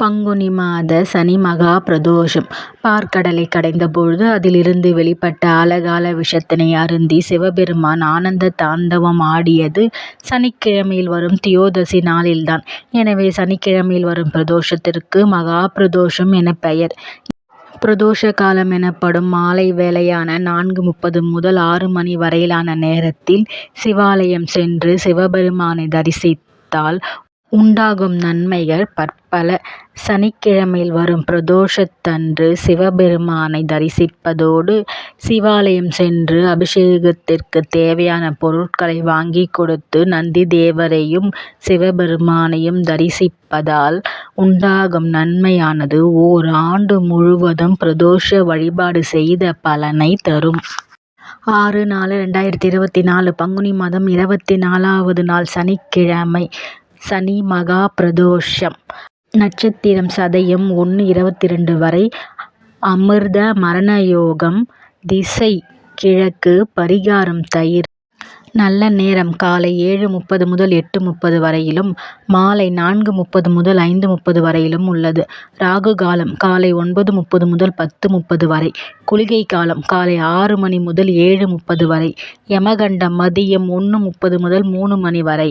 பங்குனி மாத சனி மகா பிரதோஷம். பாற்கடலைக் கடைந்தபொழுது அதிலிருந்து வெளிப்பட்ட ஆலகால விஷத்தினை அருந்தி சிவபெருமான் ஆனந்த தாண்டவம் ஆடியது சனிக்கிழமையில் வரும் தியோதசி நாளில்தான். எனவே சனிக்கிழமையில் வரும் பிரதோஷத்திற்கு மகா பிரதோஷம் என பெயர். பிரதோஷ காலம் எனப்படும் மாலை வேளையான நான்கு முப்பது முதல் ஆறு மணி வரையிலான நேரத்தில் சிவாலயம் சென்று சிவபெருமானை தரிசித்தால் உண்டாகும் நன்மைகள் பற்பல. சனிக்கிழமையில் வரும் பிரதோஷத்தன்று சிவபெருமானை தரிசிப்பதோடு சிவாலயம் சென்று அபிஷேகத்திற்குத் தேவையான பொருட்களை வாங்கிக் கொடுத்து நந்தி தேவரையும் சிவபெருமானையும் தரிசிப்பதால் உண்டாகும் நன்மையானது ஓர் ஆண்டு முழுவதும் பிரதோஷ வழிபாடு செய்த பலனைத் தரும். ஆறு நாலு ரெண்டாயிரத்தி இருபத்து நாலு பங்குனி மாதம் இருபத்து நாலாவது நாள் சனிக்கிழமை சனி மகா பிரதோஷம். நட்சத்திரம் சதயம் ஒன்று இருபத்தி ரெண்டு வரை அமிர்த மரணயோகம் திசை கிழக்கு பரிகாரம் தயிர். நல்ல நேரம் காலை ஏழு முப்பது முதல் எட்டு முப்பது வரையிலும் மாலை நான்கு முப்பது முதல் ஐந்து முப்பது வரையிலும் உள்ளது. ராகு காலம் காலை ஒன்பது முப்பது முதல் பத்து முப்பது வரை. குளிகை காலம் காலை ஆறு மணி முதல் ஏழு முப்பது வரை. யமகண்டம் மதியம் ஒன்று முப்பது முதல் மூணு மணி வரை.